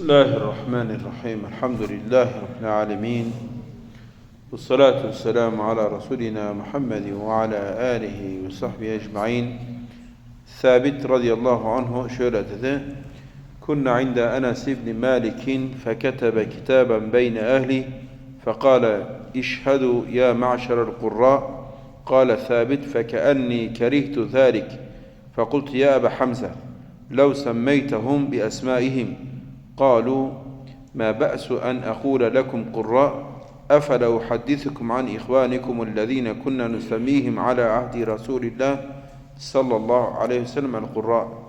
بسم الله الرحمن الرحيم الحمد لله رب العالمين والصلاة والسلام على رسولنا محمد وعلى آله وصحبه أجمعين ثابت رضي الله عنه dedi كنا عند أنس بن مالك فكتب كتابا بين أهلي فقال اشهدوا يا معشر القراء قال ثابت فكأني كرهت ذلك فقلت يا أبا حمزة لو سميتهم بأسمائهم قالوا ما بأس أن أقول لكم قراء أفلا أحدثكم عن إخوانكم الذين كنا نسميهم على عهد رسول الله صلى الله عليه وسلم القراء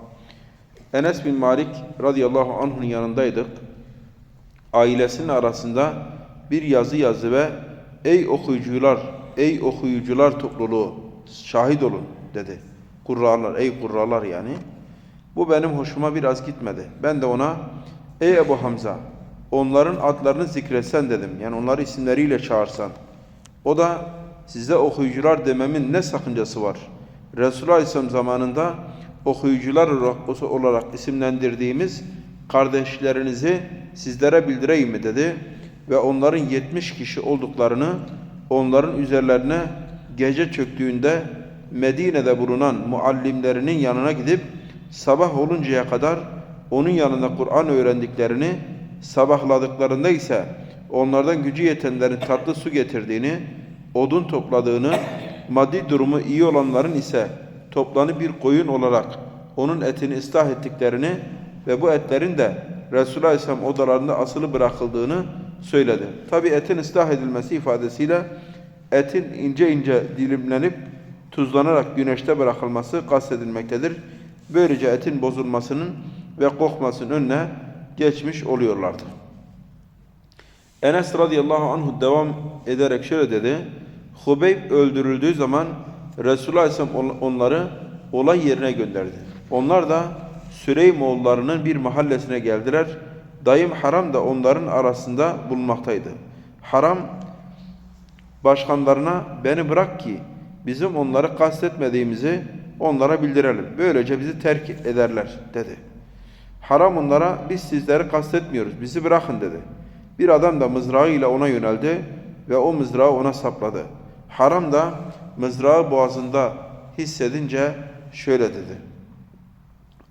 Enes bin Malik radıyallahu anh'ın yanındaydık. Ailesinin arasında bir yazı yazdı ve ey okuyucular, ey okuyucular topluluğu şahit olun dedi. Kurralar, ey kurralar yani. Bu benim hoşuma biraz gitmedi. Ben de ona ey Ebu Hamza onların adlarını zikretsen dedim. Yani onları isimleriyle çağırsan. O da size okuyucular dememin ne sakıncası var? Resulullah Aleyhisselam zamanında okuyucular olarak- isimlendirdiğimiz kardeşlerinizi sizlere bildireyim mi dedi. Ve onların 70 kişi olduklarını onların üzerlerine gece çöktüğünde Medine'de bulunan muallimlerinin yanına gidip sabah oluncaya kadar onun yanında Kur'an öğrendiklerini, sabahladıklarında ise onlardan gücü yetenlerin tatlı su getirdiğini, odun topladığını, maddi durumu iyi olanların ise toplanıp bir koyun olarak onun etini ıslah ettiklerini ve bu etlerin de Resulullah Aleyhisselam odalarında asılı bırakıldığını söyledi. Tabi etin ıslah edilmesi ifadesiyle etin ince ince dilimlenip tuzlanarak güneşte bırakılması kastedilmektedir. Böylece etin bozulmasının ve kokmasının önüne geçmiş oluyorlardı. Enes radıyallahu anhu devam ederek şöyle dedi. Hubeyb öldürüldüğü zaman Resulullah Aleyhisselam on- onları olay yerine gönderdi. Onlar da Süleymoğullarının bir mahallesine geldiler. Dayım Haram da onların arasında bulunmaktaydı. Haram başkanlarına beni bırak ki bizim onları kastetmediğimizi onlara bildirelim. Böylece bizi terk ederler dedi. Haram onlara biz sizleri kastetmiyoruz bizi bırakın dedi. Bir adam da mızrağıyla ona yöneldi ve o mızrağı ona sapladı. Haram da mızrağı boğazında hissedince şöyle dedi.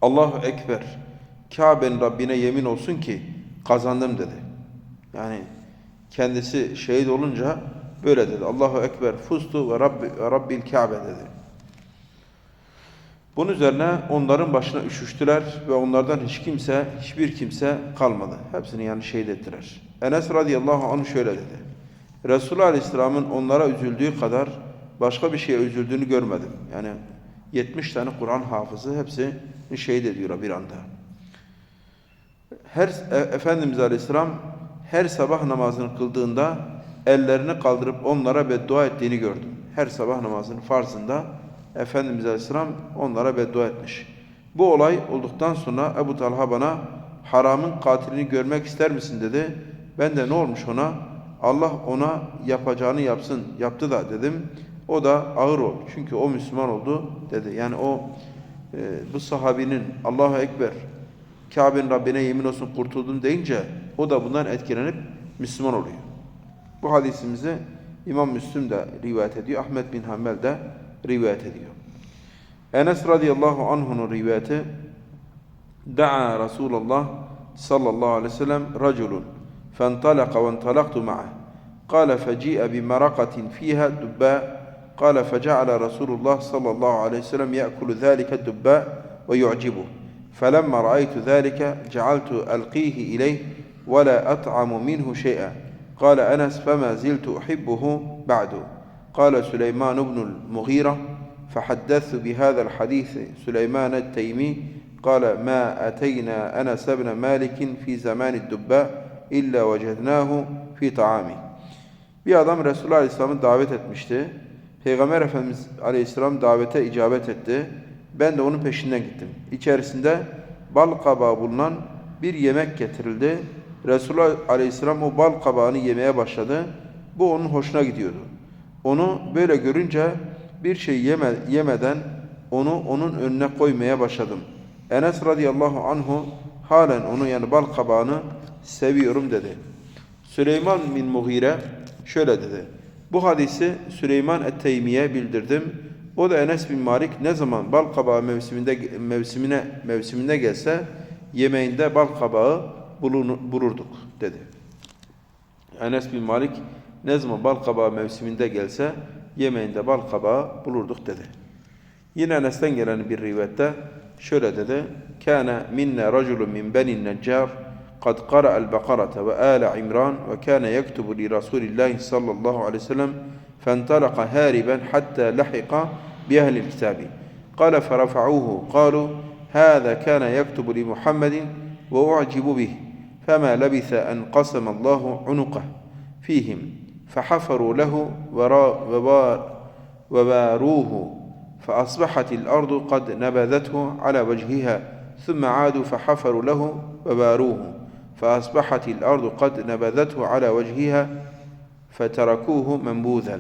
Allahu Ekber. Kabe'nin Rabbine yemin olsun ki kazandım dedi. Yani kendisi şehit olunca böyle dedi. Allahu Ekber fustu ve Rabbi, Rabbil Kabe dedi. Bunun üzerine onların başına üşüştüler ve onlardan hiç kimse, hiçbir kimse kalmadı. Hepsini yani şehit ettiler. Enes radıyallahu anh şöyle dedi. Resulullah aleyhisselamın onlara üzüldüğü kadar başka bir şeye üzüldüğünü görmedim. Yani 70 tane Kur'an hafızı hepsi şehit ediyor bir anda. Her e, Efendimiz Aleyhisselam her sabah namazını kıldığında ellerini kaldırıp onlara beddua ettiğini gördüm. Her sabah namazının farzında Efendimiz Aleyhisselam onlara beddua etmiş. Bu olay olduktan sonra Ebu Talha bana haramın katilini görmek ister misin dedi. Ben de ne olmuş ona? Allah ona yapacağını yapsın, yaptı da dedim. O da ağır ol. Çünkü o Müslüman oldu dedi. Yani o e, bu sahabinin Allahu Ekber Kabe'nin Rabbine yemin olsun kurtuldum deyince o da bundan etkilenip Müslüman oluyor. Bu hadisimizi İmam Müslim de rivayet ediyor. Ahmet bin Hanbel de rivayet ediyor. Enes radıyallahu anh'un rivayeti Da'a Resulullah sallallahu aleyhi ve sellem raculun فانطلق وانطلقت معه. قال فجيء بمرقة فيها دباء. قال فجعل رسول الله صلى الله عليه وسلم يأكل ذلك الدباء ويعجبه. فلما رأيت ذلك جعلت ألقيه إليه ولا أطعم منه شيئا. قال أنس فما زلت أحبه بعد قال سليمان بن المغيرة فحدثت بهذا الحديث سليمان التيمي قال ما أتينا أنس بن مالك في زمان الدباء إلا وجدناه في طعامه Bir adam Resulullah Aleyhisselam'ı davet etmişti. Peygamber Efendimiz Aleyhisselam davete icabet etti. Ben de onun peşinden gittim. İçerisinde bal kabağı bulunan bir yemek getirildi. Resulullah Aleyhisselam o bal kabağını yemeye başladı. Bu onun hoşuna gidiyordu. Onu böyle görünce bir şey yeme, yemeden onu onun önüne koymaya başladım. Enes radıyallahu anhu halen onu yani bal kabağını seviyorum dedi. Süleyman bin Mughire şöyle dedi. Bu hadisi Süleyman et-Teymiye bildirdim. O da Enes bin Malik ne zaman bal kabağı mevsiminde mevsimine mevsiminde gelse yemeğinde bal kabağı bulurduk dedi. Enes bin Malik ne zaman bal kabağı mevsiminde gelse yemeğinde bal kabağı bulurduk dedi. Yine Enes'ten gelen bir rivayette şöyle dedi. Kâne minne raculun min beni neccar قد قرأ البقرة وآل عمران وكان يكتب لرسول الله صلى الله عليه وسلم فانطلق هاربا حتى لحق بأهل الكتاب قال فرفعوه قالوا هذا كان يكتب لمحمد وأعجب به فما لبث أن قسم الله عنقه فيهم فحفروا له ورا- وبا- وباروه فأصبحت الأرض قد نبذته على وجهها ثم عادوا فحفروا له وباروه فأصبحت الأرض قد نبذته على وجهها فتركوه منبوذا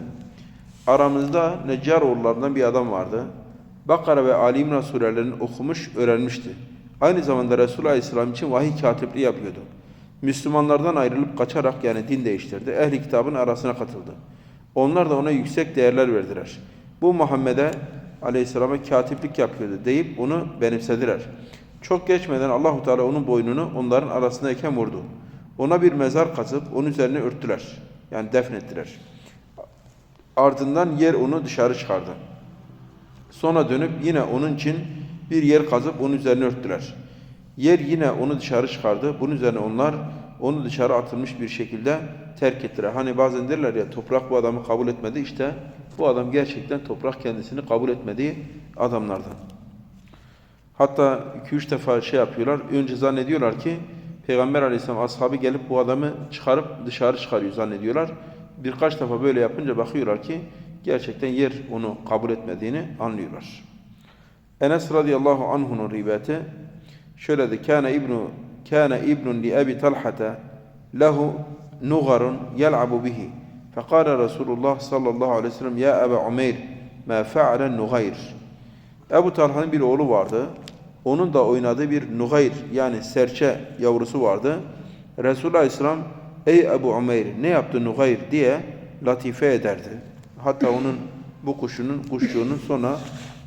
Aramızda Neccaroğullarından bir adam vardı. Bakara ve Ali İmran surelerini okumuş, öğrenmişti. Aynı zamanda Resulullah Aleyhisselam için vahiy katipliği yapıyordu. Müslümanlardan ayrılıp kaçarak yani din değiştirdi. Ehli kitabın arasına katıldı. Onlar da ona yüksek değerler verdiler. Bu Muhammed'e Aleyhisselam'a katiplik yapıyordu deyip onu benimsediler. Çok geçmeden Allahu Teala onun boynunu onların arasındayken vurdu. Ona bir mezar kazıp onun üzerine örttüler. Yani defnettiler. Ardından yer onu dışarı çıkardı. Sonra dönüp yine onun için bir yer kazıp onun üzerine örttüler. Yer yine onu dışarı çıkardı. Bunun üzerine onlar onu dışarı atılmış bir şekilde terk ettiler. Hani bazen derler ya toprak bu adamı kabul etmedi. İşte bu adam gerçekten toprak kendisini kabul etmediği adamlardan. Hatta 2-3 defa şey yapıyorlar. Önce zannediyorlar ki Peygamber Aleyhisselam ashabı gelip bu adamı çıkarıp dışarı çıkarıyor zannediyorlar. Birkaç defa böyle yapınca bakıyorlar ki gerçekten yer onu kabul etmediğini anlıyorlar. Enes radıyallahu anhu'nun rivayeti Şöyle de kana ibnu kana ibnun li Abi Talhata lehu nugarun yel'abu bihi. Fekale Resulullah sallallahu aleyhi ve sellem ya Ebe Umeyr ma fe'alen nugayr. Ebu Talha'nın bir oğlu vardı. Onun da oynadığı bir nugayr yani serçe yavrusu vardı. Resulullah Aleyhisselam ey Ebu Umeyr ne yaptı nugayr diye latife ederdi. Hatta onun bu kuşunun kuşçuğunun sonra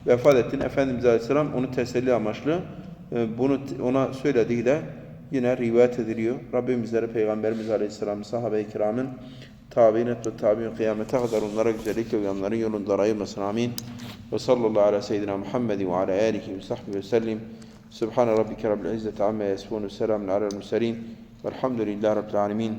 vefat ettiğini Efendimiz Aleyhisselam onu teselli amaçlı bunu t- ona söylediği de yine rivayet ediliyor. Rabbim bizlere Peygamberimiz Aleyhisselam sahabe-i kiramın tabi'in ve tabi'in kıyamete kadar onlara güzellikle uyanların yolunda ayırmasın. Amin. Ve sallallahu ala seyyidina Muhammed ve ala alihi ve sahbihi ve sellim. Subhane rabbike rabbil izzeti amma yasifun ve selamun alel murselin. Velhamdülillahi rabbil alemin.